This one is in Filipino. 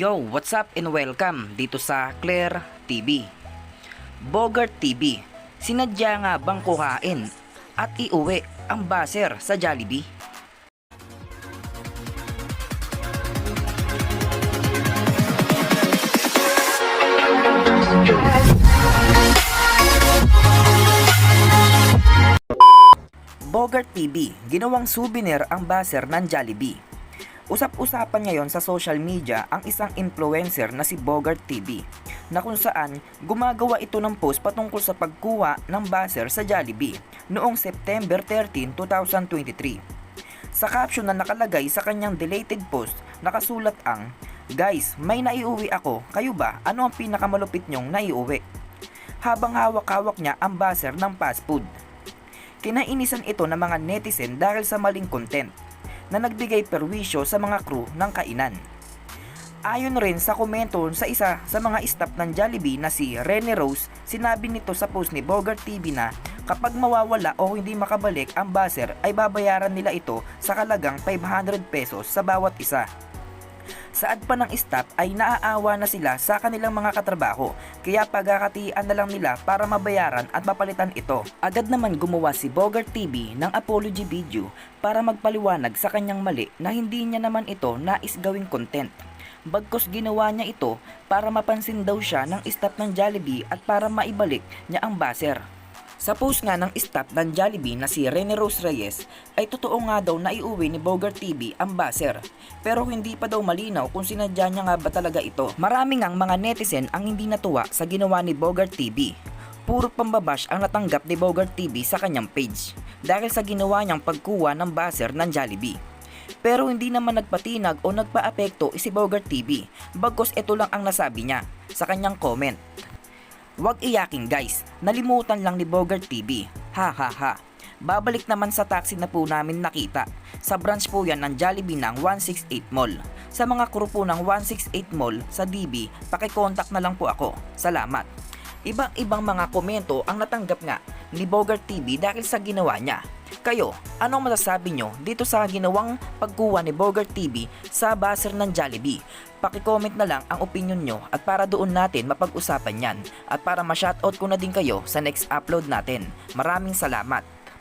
Yo, what's up and welcome dito sa Claire TV. Bogart TV, sinadya nga bang kuhain at iuwi ang baser sa Jollibee? Bogart TV, ginawang souvenir ang baser ng Jollibee. Usap-usapan ngayon sa social media ang isang influencer na si Bogart TV na kung saan gumagawa ito ng post patungkol sa pagkuha ng buzzer sa Jollibee noong September 13, 2023. Sa caption na nakalagay sa kanyang deleted post, nakasulat ang Guys, may naiuwi ako. Kayo ba? Ano ang pinakamalupit nyong naiuwi? Habang hawak-hawak niya ang buzzer ng fast food. Kinainisan ito ng mga netizen dahil sa maling content na nagbigay perwisyo sa mga crew ng kainan. Ayon rin sa komento sa isa sa mga staff ng Jollibee na si Rene Rose, sinabi nito sa post ni Bogart TV na kapag mawawala o hindi makabalik ang buzzer ay babayaran nila ito sa kalagang 500 pesos sa bawat isa. Saad pa ng staff ay naaawa na sila sa kanilang mga katrabaho kaya pagkakatian na lang nila para mabayaran at mapalitan ito. Agad naman gumawa si Bogart TV ng apology video para magpaliwanag sa kanyang mali na hindi niya naman ito nais gawing content. Bagkos ginawa niya ito para mapansin daw siya ng staff ng Jollibee at para maibalik niya ang buzzer. Sa post nga ng staff ng Jollibee na si Rene Rose Reyes ay totoo nga daw na iuwi ni Bogart TV ang buzzer pero hindi pa daw malinaw kung sinadya niya nga ba talaga ito. Marami ngang mga netizen ang hindi natuwa sa ginawa ni Bogart TV. Puro pambabash ang natanggap ni Bogart TV sa kanyang page dahil sa ginawa niyang pagkuha ng buzzer ng Jollibee. Pero hindi naman nagpatinag o nagpa-apekto si Bogart TV bagkos ito lang ang nasabi niya sa kanyang comment. Huwag iyaking guys, nalimutan lang ni Bogart TV. Ha ha ha. Babalik naman sa taxi na po namin nakita. Sa branch po yan ng Jollibee ng 168 Mall. Sa mga crew po ng 168 Mall sa DB, pakicontact na lang po ako. Salamat. Ibang ibang mga komento ang natanggap nga ni Bogart TV dahil sa ginawa niya. Kayo, anong masasabi nyo dito sa ginawang pagkuha ni Bogart TV sa buzzer ng Jollibee? Pakicomment na lang ang opinion nyo at para doon natin mapag-usapan yan at para ma-shoutout ko na din kayo sa next upload natin. Maraming salamat.